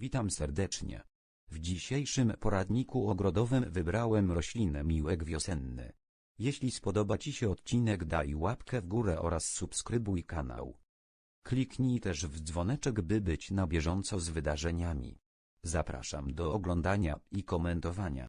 Witam serdecznie. W dzisiejszym poradniku ogrodowym wybrałem roślinę miłek wiosenny. Jeśli spodoba Ci się odcinek daj łapkę w górę oraz subskrybuj kanał. Kliknij też w dzwoneczek by być na bieżąco z wydarzeniami. Zapraszam do oglądania i komentowania.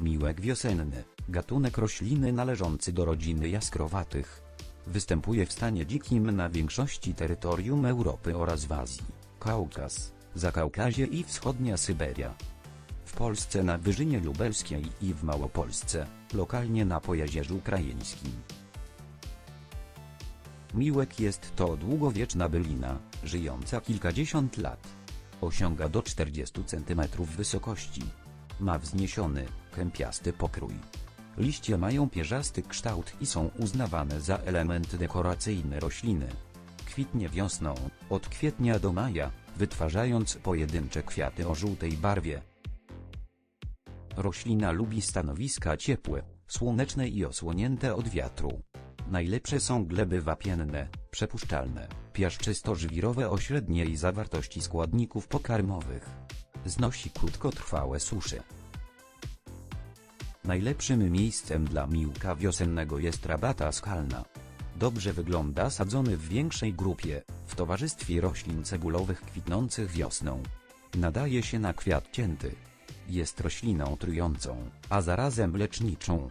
Miłek wiosenny, gatunek rośliny należący do rodziny jaskrowatych. Występuje w stanie dzikim na większości terytorium Europy oraz w Azji, Kaukaz, Zakaukazie i wschodnia Syberia. W Polsce na Wyżynie Lubelskiej i w Małopolsce, lokalnie na Pojezierzu Krajeńskim. Miłek jest to długowieczna bylina, żyjąca kilkadziesiąt lat. Osiąga do 40 cm wysokości. Ma wzniesiony, kępiasty pokrój. Liście mają pierzasty kształt i są uznawane za element dekoracyjny rośliny. Kwitnie wiosną, od kwietnia do maja, wytwarzając pojedyncze kwiaty o żółtej barwie. Roślina lubi stanowiska ciepłe, słoneczne i osłonięte od wiatru. Najlepsze są gleby wapienne, przepuszczalne, piaszczysto-żwirowe o średniej zawartości składników pokarmowych. Znosi krótkotrwałe susze. Najlepszym miejscem dla miłka wiosennego jest rabata skalna. Dobrze wygląda sadzony w większej grupie, w towarzystwie roślin cebulowych kwitnących wiosną. Nadaje się na kwiat cięty. Jest rośliną trującą, a zarazem leczniczą.